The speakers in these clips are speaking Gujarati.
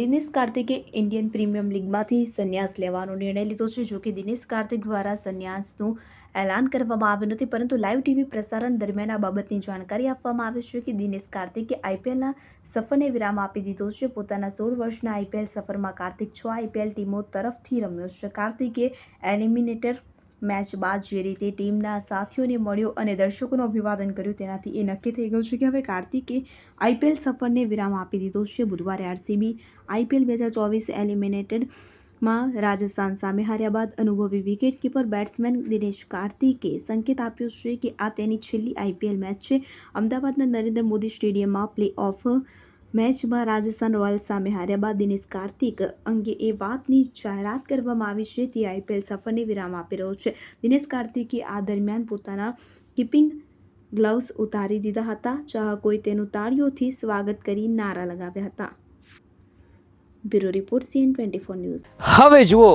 દિનેશ કાર્તિકે ઇન્ડિયન પ્રીમિયમ લીગમાંથી સંન્યાસ લેવાનો નિર્ણય લીધો છે. જો કે દિનેશ કાર્તિક દ્વારા સંન્યાસનું એલાન કરવામાં આવ્યું નથી, પરંતુ લાઈવ ટીવી પ્રસારણ દરમિયાન આ બાબતની જાણકારી આપવામાં આવી છે કે દિનેશ કાર્તિકે આઈપીએલના સફરને વિરામ આપી દીધો છે. પોતાના સોળ વર્ષના આઈપીએલ સફરમાં કાર્તિક છ આઈપીએલ ટીમો તરફથી રમ્યો છે. કાર્તિકે એલિમિનેટર મેચ બાદ જે રીતે ટીમના સાથીઓને મળ્યો અને દર્શકોનું અભિવાદન કર્યું, તેનાથી એ નક્કી થઈ ગયું છે કે હવે કાર્તિકે આઈપીએલ સફરને વિરામ આપી દીધો છે. બુધવારે આરસીબી આઈપીએલ બે હજાર ચોવીસ એલિમિનેટેડમાં રાજસ્થાન સામે હાર્યા બાદ અનુભવી વિકેટકીપર બેટ્સમેન દિનેશ કાર્તિકે સંકેત આપ્યો છે કે આ તેની છેલ્લી આઈપીએલ મેચ છે. અમદાવાદના નરેન્દ્ર મોદી સ્ટેડિયમમાં પ્લે ઓફ મેચમાં રાજસ્થાન રોયલ્સ સામે હાર્યા બાદ દિનેશ કાર્તિક અંગે એ વાતની જાહેરાત કરવામાં આવી છે. તે આઈપીએલ સફરને વિરામ આપી રહ્યો છે. દિનેશ કાર્તિકે આ દરમિયાન પોતાના કીપિંગ ગ્લવ્સ ઉતારી દીધા હતા. ચાહકોએ તેનું તાળીઓથી સ્વાગત કરી નારા લગાવ્યા હતા. Bureau report CN twenty four news. હવે જુઓ,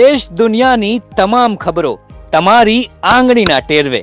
દેશ દુનિયાની તમામ ખબરો તમારી આંગળીના ટેરવે.